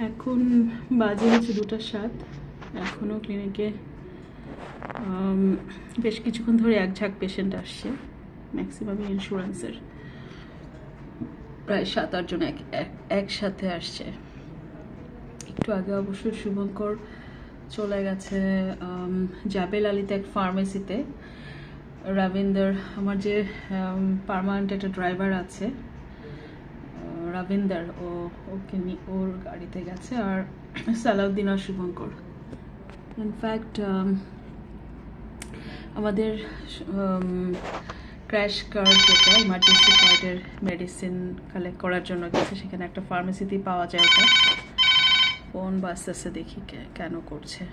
এখন বাজে হচ্ছে দুটা সাত। এখনও ক্লিনিকে বেশ কিছুক্ষণ ধরে এক ঝাঁক পেশেন্ট আসছে ম্যাক্সিমামই ইন্স্যুরেন্সের প্রায় সাত আটজন এক, এক- একসাথে আসছে। একটু আগে অবশ্য শুভঙ্কর চলে গেছে জাবেল আলীতে এক ফার্মেসিতে রবীন্দার, আমার যে পার্মানেন্ট একটা ড্রাইভার আছে রবীন্দার ও ওকে নি- ওর গাড়িতে গেছে আর সালাউদ্দিন আর শুভঙ্কর। ইনফ্যাক্ট আমাদের ক্র্যাশ কার্ড যেটা ইমার্জেন্সি কার্ডের মেডিসিন কালেক্ট করার জন্য গেছে, সেখানে একটা ফার্মেসিতেই পাওয়া যায় ওটা। ফোন বাজতেছে দেখি কে- কেন করছে।